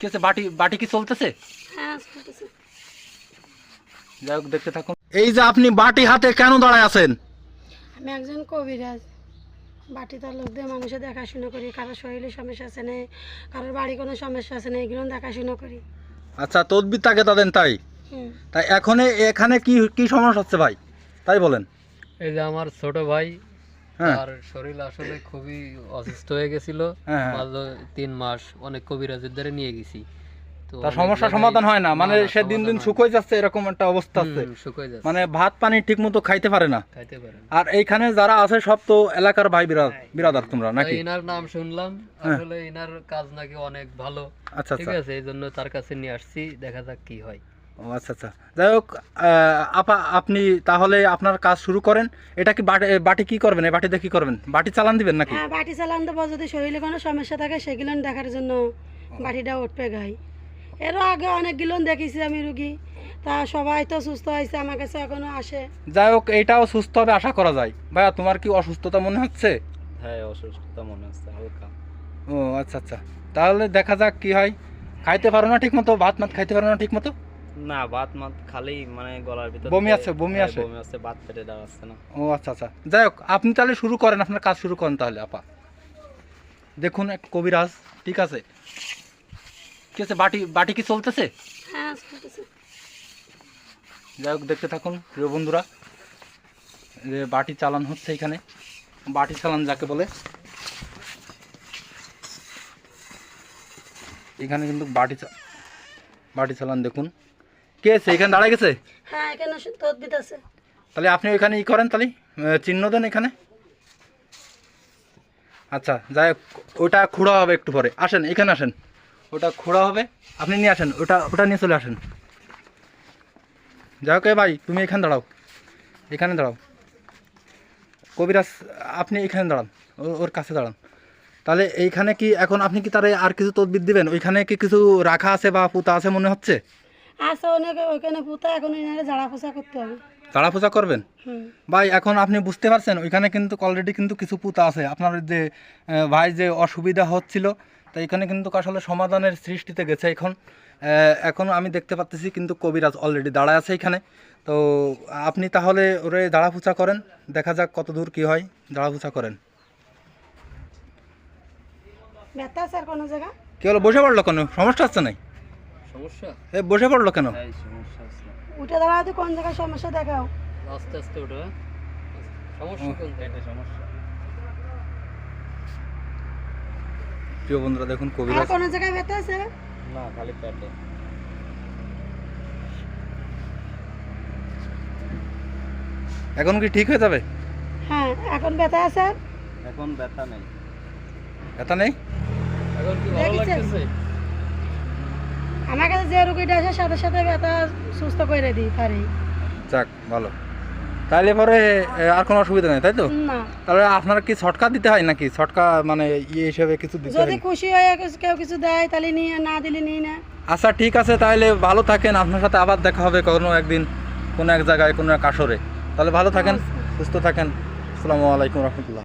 কি বাটি বাটি কি চলতেছে? হ্যাঁ যাই হোক দেখতে থাকুন। এই যে আপনি বাটি হাতে কেন দাঁড়ায় আছেন? আমি একজন কবিরাজ। বাটি তার লোক দিয়ে মানুষের দেখাশোনা করি কারোর শরীরে সমস্যা আছে না কারোর বাড়ি কোনো সমস্যা আছে না এগুলো দেখাশোনা করি। আচ্ছা তদবির তাকে তাদেন তাই? তাই এখন এখানে কি কি সমস্যা হচ্ছে ভাই? তাই বলেন। এই যে আমার ছোট ভাই তার শরীর আসলে খুবই অসুস্থ হয়ে গেছিল। হ্যাঁ, হ্যাঁ। তিন মাস অনেক কবিরাজের দ্বারা নিয়ে গেছি। তার সমস্যা সমাধান হয় না। মানে সে দিন দিন শুকোয় যাচ্ছে এরকম একটা অবস্থা আছে। মানে ভাত পানি ঠিক মতো খাইতে পারে না। খাইতে পারে আর এইখানে যারা আছে সব তো এলাকার ভাই বিরাদ বিরাদার তোমরা নাকি? এনার নাম শুনলাম। হ্যাঁ। আসলে এনার কাজ নাকি অনেক ভালো। আচ্ছা ঠিক আচ্ছা। আছে এই জন্য তার কাছে নিয়ে আসছি দেখা যাক কি হয়। ও আচ্ছা আচ্ছা। যাই হোক আপা আপনি তাহলে আপনার কাজ শুরু করেন। এটা কি বাটি বাটি কি করবেন? এই বাটিতে কি করবেন? বাটি চালান দিবেন নাকি? হ্যাঁ বাটি চালান দেবো। যদি শরীরে কোনো সমস্যা থাকে সেগুলো দেখার জন্য বাটিটা উঠবে গাই এরও আগে অনেকগুলো দেখেছি আমি রুগী। তা সবাই তো সুস্থ হয়েছে আমার কাছে এখনও আসে। যাই হোক এইটাও সুস্থ হবে আশা করা যায়। ভাইয়া তোমার কি অসুস্থতা মনে হচ্ছে? হ্যাঁ অসুস্থতা মনে হচ্ছে হালকা। ও আচ্ছা আচ্ছা। তাহলে দেখা যাক কি হয়। খাইতে পারো না ঠিক মতো ভাত মাত খাইতে পারো না ঠিক মতো না ভাত মাত খালি মানে গলার ভিতর বমি আছে, বমি হ্যাঁ, আসে? বমি আছে ভাত পেটে দাঁড়াচ্ছে না। ও আচ্ছা আচ্ছা। যাই হোক আপনি তাহলে শুরু করেন আপনার কাজ শুরু করেন তাহলে আপা। দেখুন এক কবিরাজ ঠিক আছে? কি আছে বাটি বাটি কি চলতেছে? হ্যাঁ চলতেছে। যাই হোক দেখতে থাকুন প্রিয় বন্ধুরা। যে বাটি চালান হচ্ছে এখানে। বাটি চালান যাকে বলে। এখানে কিন্তু বাটি বাটি চালান দেখুন। কে আছে? এখানে দাঁড়ায় গেছে? হ্যাঁ এখানে তদবিদ আছে তাহলে আপনি ওইখানে ই করেন তাহলে চিহ্ন দেন এখানে। আচ্ছা যাই হোক ওটা খোঁড়া হবে একটু পরে। আসেন এখানে আসেন। ওটা খোঁড়া হবে আপনি নিয়ে আসেন ওটা ওটা নিয়ে চলে আসেন। যাই হোক ভাই তুমি এখানে দাঁড়াও। এখানে দাঁড়াও। কবিরাজ আপনি এখানে দাঁড়ান। ওর কাছে দাঁড়ান। তাহলে এইখানে কি এখন আপনি কি তারে আর কিছু তদবির দিবেন? ওইখানে কি কিছু রাখা আছে বা পুতা আছে মনে হচ্ছে? আছে অনেক ওইখানে পুতা এখন এনারে ঝাড়া পোছা করতে হবে। তাড়া পূজা করবেন? ভাই এখন আপনি বুঝতে পারছেন ওইখানে কিন্তু অলরেডি কিন্তু কিছু পুতা আছে। আপনার যে ভাই যে অসুবিধা হচ্ছিল তো এখানে কিন্তু আসলে সমাধানের সৃষ্টিতে গেছে এখন। এখন আমি দেখতে পাচ্ছি কিন্তু কবিরাজ অলরেডি দাঁড়ায় আছে এখানে। তো আপনি তাহলে ওরে দাঁড়া পূজা করেন দেখা যাক কত দূর কী হয় দাঁড়া পূজা করেন। ব্যথা আছে কোনো জায়গা? কি হলো বসে পড়ল কোনো? সমস্যা হচ্ছে নাই? সমস্যা? এ বসে পড়ল কেন? সমস্যা উঠে দাঁড়াতে কোন জায়গায় সমস্যা দেখাও। আস্তে আস্তে ওঠে হ্যাঁ? সমস্যা কোন জায়গায় সমস্যা। প্রিয় বন্ধুরা দেখুন কবিরাজ কোনো জায়গায় ব্যথা আছে? না খালি পেটে। এখন কি ঠিক হয়ে যাবে? হ্যাঁ এখন ব্যথা আছে? এখন ব্যথা নেই। এটা নেই? এখন কি ভালো লাগতেছে? আমার কাছে যে রুগীটা আসে সাথে সাথে ব্যথা সুস্থ করে দিই পারি যাক ভালো। তাইলে পরে আর কোনো অসুবিধা নেই তাই তো? না। তাহলে আপনার কি ছটকা দিতে হয় নাকি? ছটকা মানে ইয়ে হিসেবে কিছু দিতে যদি খুশি হয়ে কেউ কিছু দেয় তাহলে নিয়ে না দিলে নিয়ে না। আচ্ছা ঠিক আছে তাহলে ভালো থাকেন। আপনার সাথে আবার দেখা হবে কোনো একদিন কোনো এক জায়গায় কোনো এক আসরে। তাহলে ভালো থাকেন সুস্থ থাকেন। আসসালামু আলাইকুম রহমতুল্লাহ।